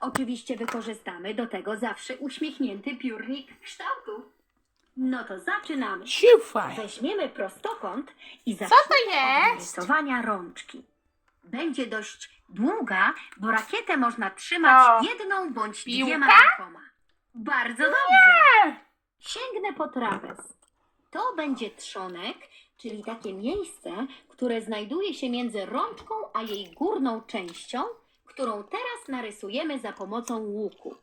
Oczywiście wykorzystamy do tego zawsze uśmiechnięty piórnik kształtu. No to zaczynamy. Ciufaj. Weźmiemy prostokąt i zaczniemy od jest? narysowania rączki. Będzie dość długa, bo rakietę można trzymać To jedną bądź piłka? dwiema rękoma. Bardzo dobrze. Sięgnę po trapez. To będzie trzonek, czyli takie miejsce, które znajduje się między rączką a jej górną częścią, którą teraz narysujemy za pomocą łuku.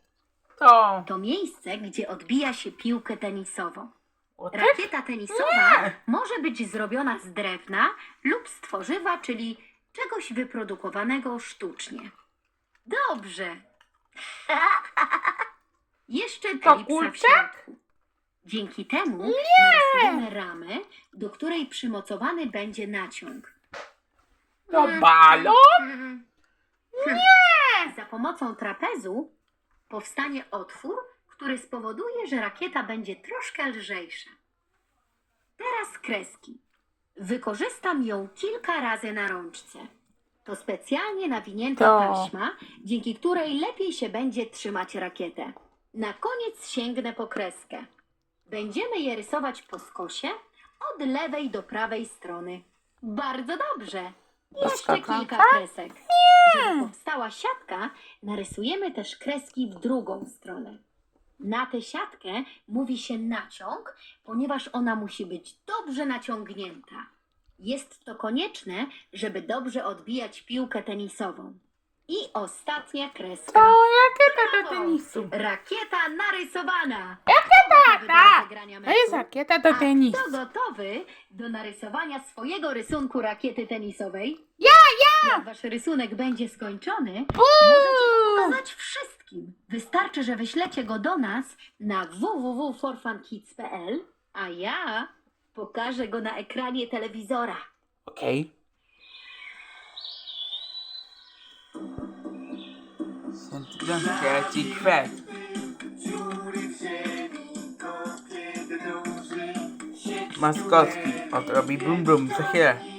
To. To miejsce, gdzie odbija się piłkę tenisową. O, tak? Rakieta tenisowa Nie. może być zrobiona z drewna lub z tworzywa, czyli czegoś wyprodukowanego sztucznie. Dobrze. Jeszcze To elipsa w kurczak? środku. Dzięki temu narysujemy ramę, do której przymocowany będzie naciąg. To balon? Nie! Za pomocą trapezu powstanie otwór, który spowoduje, że rakieta będzie troszkę lżejsza. Teraz kreski. Wykorzystam ją kilka razy na rączce. To specjalnie nawinięta To. taśma, dzięki której lepiej się będzie trzymać rakietę. Na koniec sięgnę po kreskę. Będziemy je rysować po skosie od lewej do prawej strony. Bardzo dobrze. Jeszcze kilka kresek. Żeby powstała siatka, narysujemy też kreski w drugą stronę. Na tę siatkę mówi się naciąg, ponieważ ona musi być dobrze naciągnięta. Jest to konieczne, żeby dobrze odbijać piłkę tenisową. I ostatnia kreska. To rakieta do Brawo! tenisu. Rakieta narysowana. Rakieta, tak. rozegrania To jest rakieta do A tenisu. kto gotowy do narysowania swojego rysunku rakiety tenisowej? Ja! Jak wasz rysunek będzie skończony, możecie go pokazać wszystkim. Wystarczy, że wyślecie go do nas na www.forfunkids.pl, a ja pokażę go na ekranie telewizora. Okej. Trzeci kwest. Maskotki. Oto robi brum brum co chwilę.